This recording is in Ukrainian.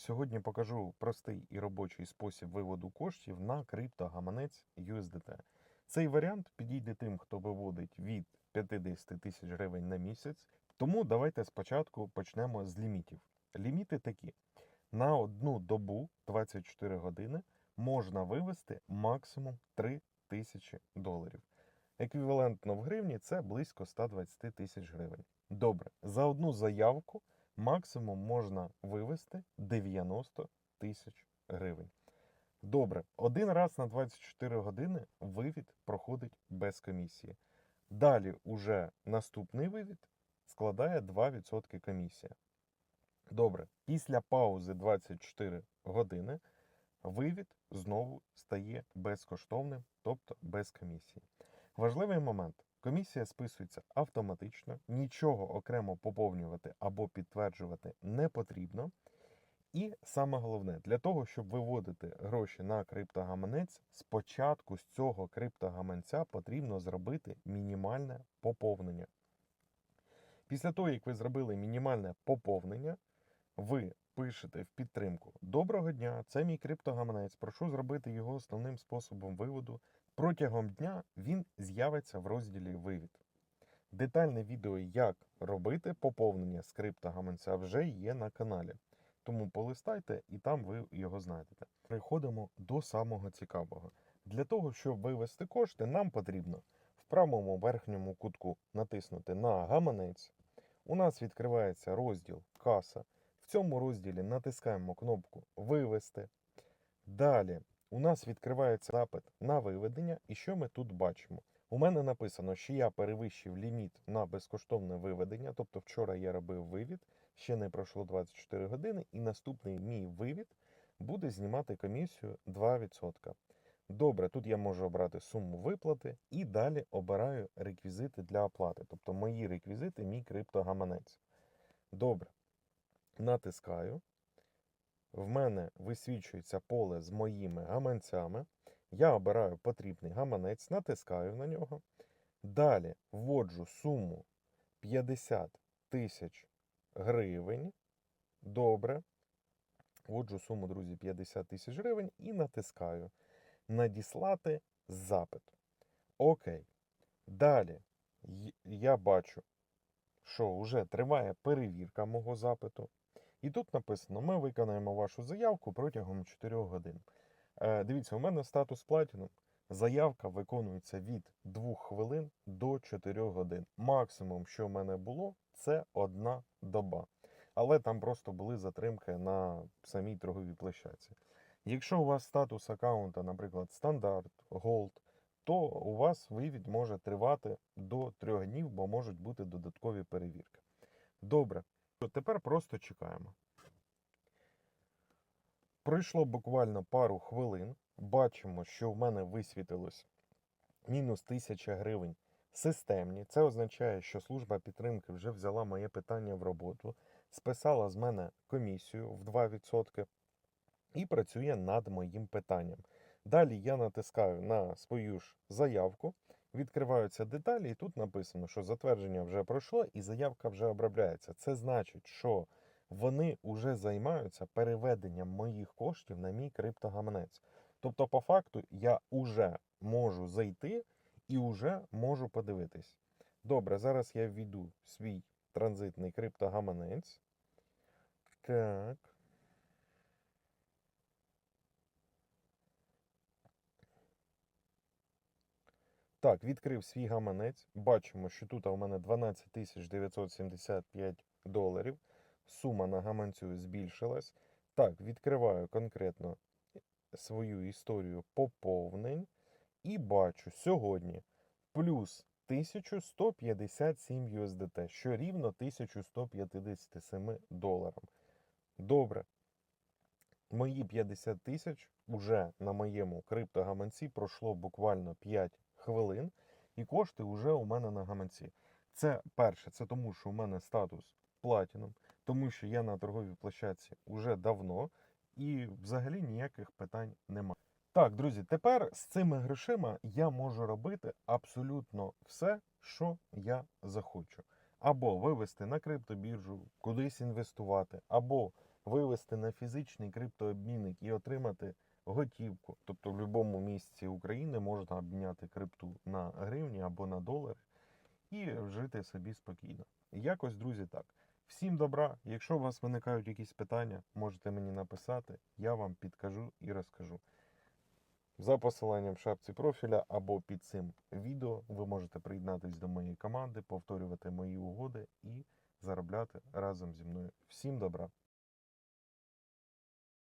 Сьогодні покажу простий і робочий спосіб виводу коштів на криптогаманець USDT. Цей варіант підійде тим, хто виводить від 50 тисяч гривень на місяць. Тому давайте спочатку почнемо з лімітів. Ліміти такі: на одну добу 24 години можна вивести максимум 3 тисячі доларів. Еквівалентно в гривні це близько 120 тисяч гривень. Добре, за одну заявку максимум можна вивести 90 тисяч гривень. Добре, один раз на 24 години вивід проходить без комісії. Далі уже наступний вивід складає 2% комісія. Добре, після паузи 24 години вивід знову стає безкоштовним, тобто без комісії. Важливий момент. Комісія списується автоматично, нічого окремо поповнювати або підтверджувати не потрібно. І саме головне, для того, щоб виводити гроші на криптогаманець, спочатку з цього криптогаманця потрібно зробити мінімальне поповнення. Після того, як ви зробили мінімальне поповнення, ви пишете в підтримку Доброго дня, це мій криптогаманець. Прошу зробити його основним способом виводу. Протягом дня він з'явиться в розділі Вивід. Детальне відео, як робити поповнення з криптогаманця, вже є на каналі. Тому полистайте і там ви його знайдете. Переходимо до самого цікавого. Для того, щоб вивести кошти, нам потрібно в правому верхньому кутку натиснути на гаманець. У нас відкривається розділ Каса. В цьому розділі натискаємо кнопку Вивести. Далі у нас відкривається запит на виведення. І що ми тут бачимо? У мене написано, що я перевищив ліміт на безкоштовне виведення. Тобто вчора я робив вивід, ще не пройшло 24 години, і наступний мій вивід буде знімати комісію 2%. Добре, тут я можу обрати суму виплати і далі обираю реквізити для оплати. Тобто мої реквізити, мій криптогаманець. Добре. Натискаю. В мене висвічується поле з моїми гаманцями. Я обираю потрібний гаманець, натискаю на нього. Далі вводжу суму 50 тисяч гривень. Добре. Вводжу суму, друзі, 50 тисяч гривень і натискаю Надіслати запит. Окей. Далі я бачу, що вже триває перевірка мого запиту. І тут написано: ми виконаємо вашу заявку протягом 4 годин. Е, дивіться, у мене статус Platinum. Заявка виконується від 2 хвилин до 4 годин. Максимум, що в мене було, це одна доба. Але там просто були затримки на самій торговій площадці. Якщо у вас статус аккаунта, наприклад, стандарт, Gold, то у вас вивід може тривати до 3 днів, бо можуть бути додаткові перевірки. Добре, тепер просто чекаємо. Пройшло буквально пару хвилин. Бачимо, що в мене висвітилось мінус 1000 гривень системні. Це означає, що служба підтримки вже взяла моє питання в роботу, списала з мене комісію в 2% і працює над моїм питанням. Далі я натискаю на свою ж заявку, відкриваються деталі, і тут написано, що затвердження вже пройшло і заявка вже обробляється. Це значить, що вони вже займаються переведенням моїх коштів на мій криптогаманець. Тобто, по факту, я вже можу зайти і вже можу подивитись. Добре, зараз я введу свій транзитний криптогаманець. Так. Так, відкрив свій гаманець. Бачимо, що тут у мене 12 975 доларів. Сума на гаманцю збільшилась. Так, відкриваю конкретно свою історію поповнень. І бачу сьогодні плюс 1157 USDT, що рівно 1157 доларам. Добре. Мої 50 тисяч уже на моєму криптогаманці пройшло буквально 5 хвилин, і кошти вже у мене на гаманці. Це перше, це тому, що у мене статус Platinum, тому що я на торговій площадці уже давно і взагалі ніяких питань немає. Так, друзі, тепер з цими грошима я можу робити абсолютно все, що я захочу. Або вивести на криптобіржу, кудись інвестувати, або вивести на фізичний криптообмінник і отримати готівку. Тобто в будь-якому місці України можна обміняти крипту на гривні або на долари і жити собі спокійно. Якось, друзі, так. Всім добра. Якщо у вас виникають якісь питання, можете мені написати, я вам підкажу і розкажу. За посиланням в шапці профіля або під цим відео ви можете приєднатись до моєї команди, повторювати мої угоди і заробляти разом зі мною. Всім добра!